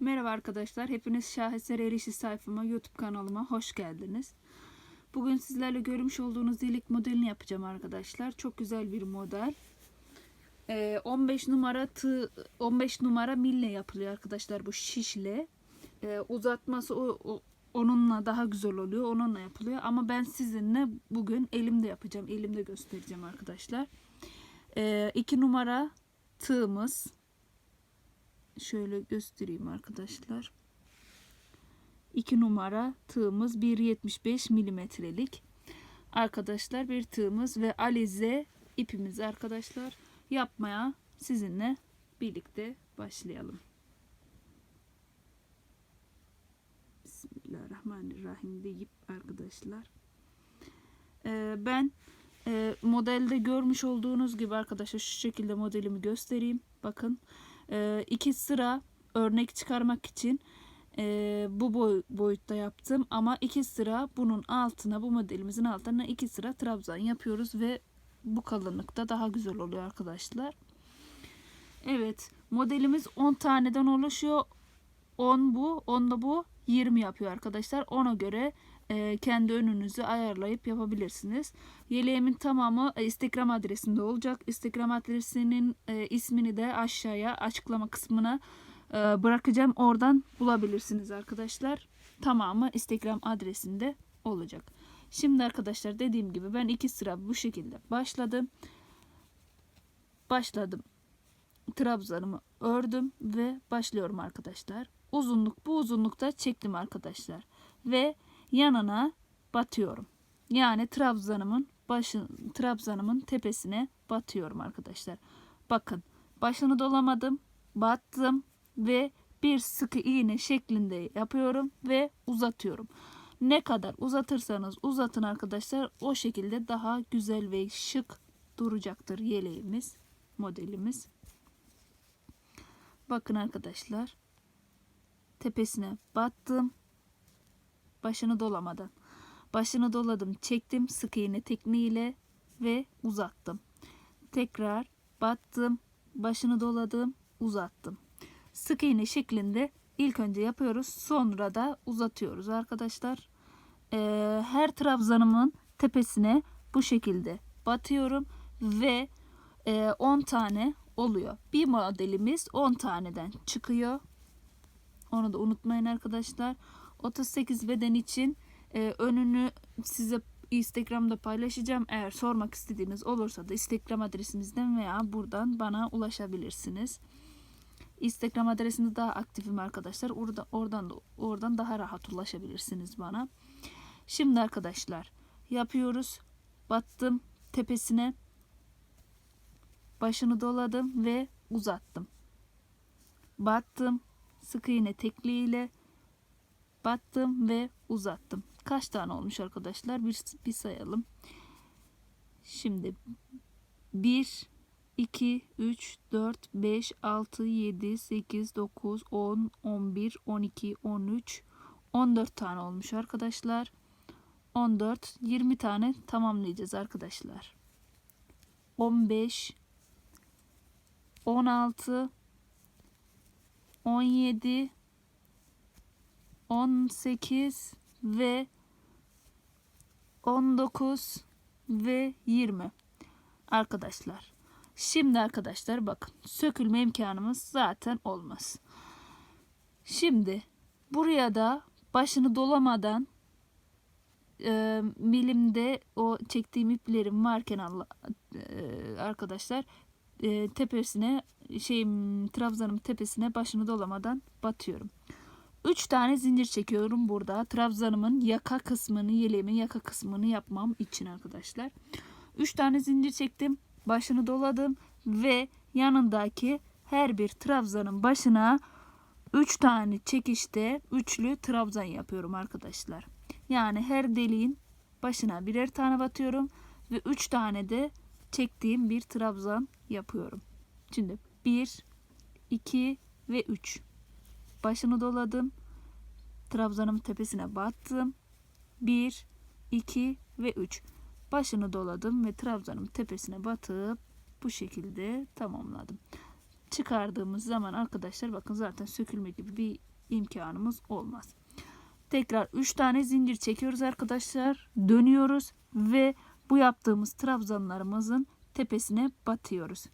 Merhaba arkadaşlar. Hepiniz Şaheser Erişi sayfama, YouTube kanalıma hoş geldiniz. Bugün sizlerle görmüş olduğunuz delik modelini yapacağım arkadaşlar. Çok güzel bir model. Ee, 15 numara tığ, 15 numara mille yapılıyor arkadaşlar bu şişle. Ee, uzatması o, o- onunla daha güzel oluyor. Onunla yapılıyor. Ama ben sizinle bugün elimde yapacağım. Elimde göstereceğim arkadaşlar. 2 numara tığımız şöyle göstereyim arkadaşlar. 2 numara tığımız 1.75 milimetrelik. Arkadaşlar bir tığımız ve alize ipimiz arkadaşlar yapmaya sizinle birlikte başlayalım. Bismillahirrahmanirrahim deyip arkadaşlar. Ee, ben e, modelde görmüş olduğunuz gibi arkadaşlar şu şekilde modelimi göstereyim. Bakın e, iki sıra örnek çıkarmak için e, bu boy, boyutta yaptım ama iki sıra bunun altına bu modelimizin altına iki sıra trabzan yapıyoruz ve bu kalınlıkta daha güzel oluyor arkadaşlar. Evet modelimiz 10 taneden oluşuyor. 10 bu 10 da bu 20 yapıyor arkadaşlar. Ona göre e, kendi önünüzü ayarlayıp yapabilirsiniz. Yeleğimin tamamı e, Instagram adresinde olacak. Instagram adresinin e, ismini de aşağıya açıklama kısmına e, bırakacağım. Oradan bulabilirsiniz arkadaşlar. Tamamı Instagram adresinde olacak. Şimdi arkadaşlar dediğim gibi ben iki sıra bu şekilde başladım. Başladım. Trabzanımı ördüm ve başlıyorum arkadaşlar. Uzunluk bu uzunlukta çektim arkadaşlar. Ve yanına batıyorum. Yani trabzanımın başı trabzanımın tepesine batıyorum arkadaşlar. Bakın başını dolamadım, battım ve bir sıkı iğne şeklinde yapıyorum ve uzatıyorum. Ne kadar uzatırsanız uzatın arkadaşlar o şekilde daha güzel ve şık duracaktır yeleğimiz, modelimiz. Bakın arkadaşlar tepesine battım başını dolamadan. Başını doladım, çektim sık iğne tekniğiyle ve uzattım. Tekrar battım, başını doladım, uzattım. Sık iğne şeklinde ilk önce yapıyoruz, sonra da uzatıyoruz arkadaşlar. Ee, her trabzanımın tepesine bu şekilde batıyorum ve e, 10 tane oluyor. Bir modelimiz 10 taneden çıkıyor. Onu da unutmayın arkadaşlar. 38 beden için e, önünü size Instagram'da paylaşacağım. Eğer sormak istediğiniz olursa da Instagram adresimizden veya buradan bana ulaşabilirsiniz. Instagram adresinde daha aktifim arkadaşlar. Orada oradan da oradan daha rahat ulaşabilirsiniz bana. Şimdi arkadaşlar yapıyoruz. Battım tepesine. Başını doladım ve uzattım. Battım sık iğne tekliğiyle battım ve uzattım. Kaç tane olmuş arkadaşlar? Bir, bir sayalım. Şimdi 1 2 3 4 5 6 7 8 9 10 11 12 13 14 tane olmuş arkadaşlar. 14 20 tane tamamlayacağız arkadaşlar. 15 16 17 18 ve 19 ve 20 arkadaşlar. Şimdi arkadaşlar bakın sökülme imkanımız zaten olmaz. Şimdi buraya da başını dolamadan e, milimde o çektiğim iplerim varken Allah, e, arkadaşlar e, tepesine şeyim trabzanın tepesine başını dolamadan batıyorum. 3 tane zincir çekiyorum burada. Trabzanımın yaka kısmını, yeleğimin yaka kısmını yapmam için arkadaşlar. 3 tane zincir çektim. Başını doladım ve yanındaki her bir trabzanın başına 3 tane çekişte üçlü trabzan yapıyorum arkadaşlar. Yani her deliğin başına birer tane batıyorum ve 3 tane de çektiğim bir trabzan yapıyorum. Şimdi 1 2 ve 3 başını doladım. Trabzanımın tepesine battım. 1, 2 ve 3. Başını doladım ve trabzanın tepesine batıp bu şekilde tamamladım. çıkardığımız zaman arkadaşlar bakın zaten sökülme gibi bir imkanımız olmaz. Tekrar 3 tane zincir çekiyoruz arkadaşlar. Dönüyoruz ve bu yaptığımız trabzanlarımızın tepesine batıyoruz.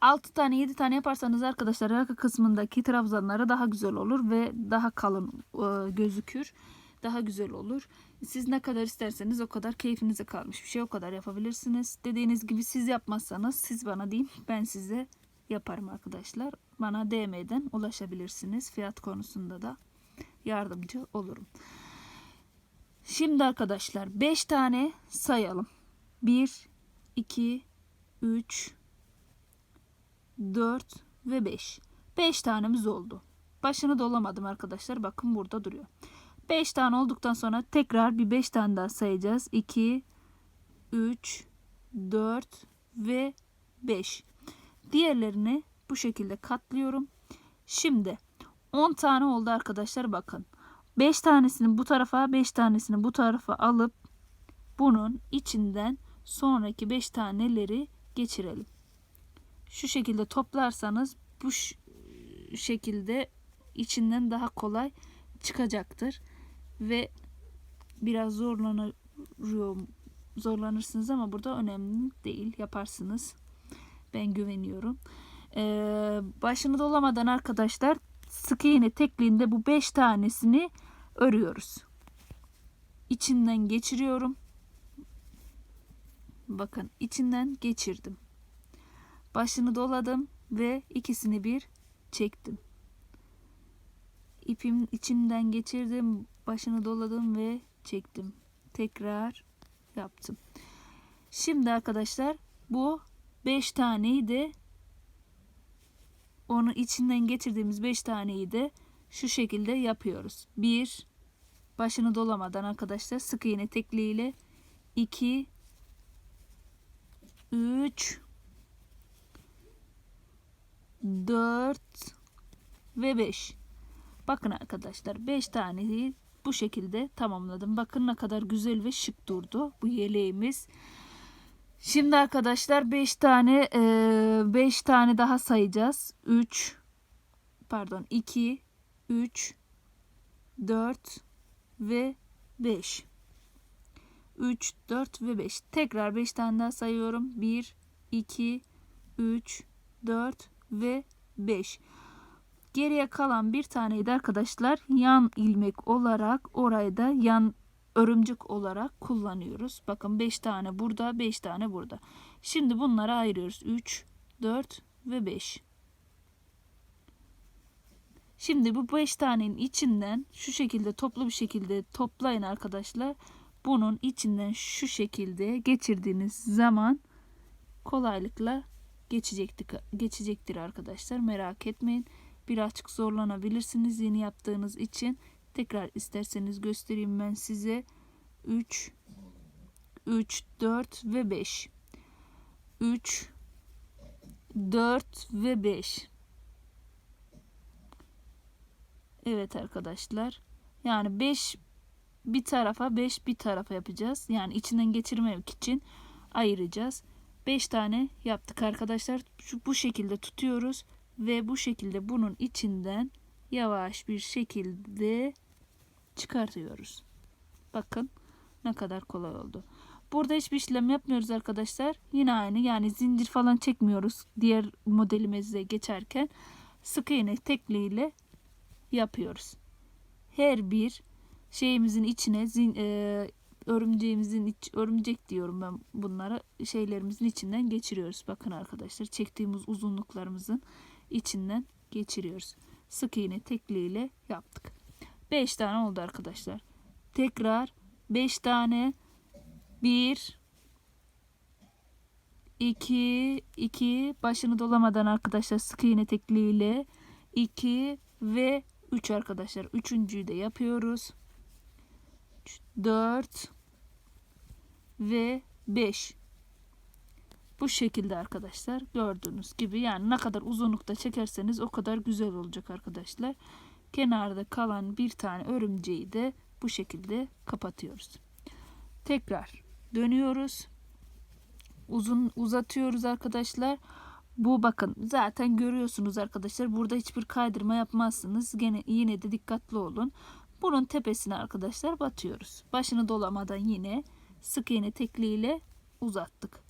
6 tane 7 tane yaparsanız arkadaşlar arka kısmındaki trabzanları daha güzel olur ve daha kalın e, gözükür. Daha güzel olur. Siz ne kadar isterseniz o kadar keyfinize kalmış bir şey o kadar yapabilirsiniz. Dediğiniz gibi siz yapmazsanız siz bana deyin ben size yaparım arkadaşlar. Bana DM'den ulaşabilirsiniz. Fiyat konusunda da yardımcı olurum. Şimdi arkadaşlar 5 tane sayalım. 1 2 3 4 ve 5. 5 tanemiz oldu. Başını dolamadım arkadaşlar. Bakın burada duruyor. 5 tane olduktan sonra tekrar bir 5 tane daha sayacağız. 2 3 4 ve 5. Diğerlerini bu şekilde katlıyorum. Şimdi 10 tane oldu arkadaşlar bakın. 5 tanesini bu tarafa 5 tanesini bu tarafa alıp bunun içinden sonraki 5 taneleri geçirelim. Şu şekilde toplarsanız bu şekilde içinden daha kolay çıkacaktır. Ve biraz zorlanıyor zorlanırsınız ama burada önemli değil. Yaparsınız. Ben güveniyorum. Ee, başını dolamadan arkadaşlar sık iğne tekliğinde bu 5 tanesini örüyoruz. İçinden geçiriyorum. Bakın içinden geçirdim başını doladım ve ikisini bir çektim. İpim içinden geçirdim başını doladım ve çektim. Tekrar yaptım. Şimdi arkadaşlar bu 5 taneyi de onu içinden geçirdiğimiz 5 taneyi de şu şekilde yapıyoruz. 1 başını dolamadan arkadaşlar sık iğne tekliğiyle. 2 3 4 ve 5 bakın arkadaşlar 5 taneyi bu şekilde tamamladım bakın ne kadar güzel ve şık durdu bu yeleğimiz Şimdi arkadaşlar 5 tane 5 tane daha sayacağız. 3 pardon 2 3 4 ve 5. 3 4 ve 5. Tekrar 5 tane daha sayıyorum. 1 2 3 4 ve 5. Geriye kalan bir taneyi de arkadaşlar yan ilmek olarak orayı da yan örümcek olarak kullanıyoruz. Bakın 5 tane burada 5 tane burada. Şimdi bunları ayırıyoruz. 3, 4 ve 5. Şimdi bu 5 tanenin içinden şu şekilde toplu bir şekilde toplayın arkadaşlar. Bunun içinden şu şekilde geçirdiğiniz zaman kolaylıkla geçecektir, geçecektir arkadaşlar. Merak etmeyin. Birazcık zorlanabilirsiniz yeni yaptığınız için. Tekrar isterseniz göstereyim ben size. 3 3 4 ve 5. 3 4 ve 5. Evet arkadaşlar. Yani 5 bir tarafa 5 bir tarafa yapacağız. Yani içinden geçirmemek için ayıracağız. 5 tane yaptık arkadaşlar. Şu bu şekilde tutuyoruz ve bu şekilde bunun içinden yavaş bir şekilde çıkartıyoruz. Bakın ne kadar kolay oldu. Burada hiçbir işlem yapmıyoruz arkadaşlar. Yine aynı yani zincir falan çekmiyoruz. Diğer modelimize geçerken sık iğne tekliğiyle yapıyoruz. Her bir şeyimizin içine e, örümceğimizin iç, örümcek diyorum ben bunlara şeylerimizin içinden geçiriyoruz. Bakın arkadaşlar çektiğimiz uzunluklarımızın içinden geçiriyoruz. Sık iğne tekliğiyle yaptık. 5 tane oldu arkadaşlar. Tekrar 5 tane 1 2 2 başını dolamadan arkadaşlar sık iğne tekliğiyle 2 ve 3 arkadaşlar. Üçüncüyü de yapıyoruz. 4 ve 5 bu şekilde arkadaşlar gördüğünüz gibi yani ne kadar uzunlukta çekerseniz o kadar güzel olacak arkadaşlar kenarda kalan bir tane örümceği de bu şekilde kapatıyoruz. Tekrar dönüyoruz. Uzun uzatıyoruz arkadaşlar. Bu bakın zaten görüyorsunuz arkadaşlar. Burada hiçbir kaydırma yapmazsınız. Gene yine de dikkatli olun. Bunun tepesine arkadaşlar batıyoruz. Başını dolamadan yine sık iğne tekliğiyle uzattık.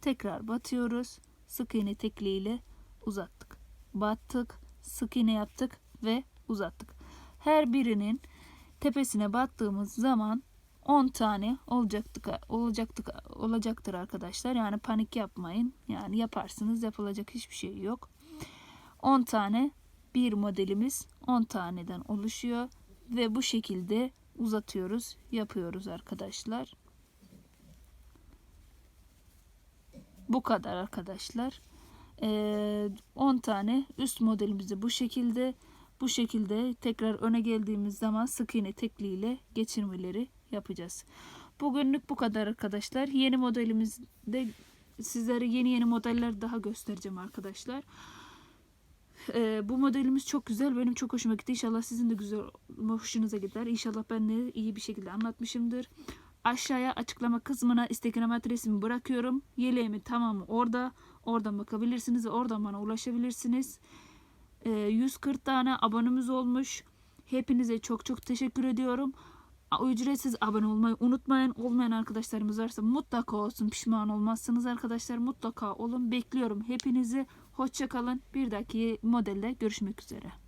Tekrar batıyoruz. Sık iğne tekliğiyle uzattık. Battık, sık iğne yaptık ve uzattık. Her birinin tepesine battığımız zaman 10 tane olacaktır, olacaktır, olacaktır arkadaşlar. Yani panik yapmayın. Yani yaparsınız yapılacak hiçbir şey yok. 10 tane bir modelimiz 10 taneden oluşuyor ve bu şekilde uzatıyoruz, yapıyoruz arkadaşlar. Bu kadar arkadaşlar. Ee, 10 tane üst modelimizi bu şekilde bu şekilde tekrar öne geldiğimiz zaman sık iğne tekliğiyle geçirmeleri yapacağız. Bugünlük bu kadar arkadaşlar. Yeni modelimizde sizlere yeni yeni modeller daha göstereceğim arkadaşlar. Ee, bu modelimiz çok güzel. Benim çok hoşuma gitti. İnşallah sizin de güzel hoşunuza gider. İnşallah ben de iyi bir şekilde anlatmışımdır. Aşağıya açıklama kısmına Instagram adresimi bırakıyorum. Yeleğimin tamamı orada. Oradan bakabilirsiniz oradan bana ulaşabilirsiniz. Ee, 140 tane abonemiz olmuş. Hepinize çok çok teşekkür ediyorum. Ücretsiz abone olmayı unutmayın. Olmayan arkadaşlarımız varsa mutlaka olsun. Pişman olmazsınız arkadaşlar. Mutlaka olun. Bekliyorum hepinizi. Hoşça kalın. Bir dahaki modelde görüşmek üzere.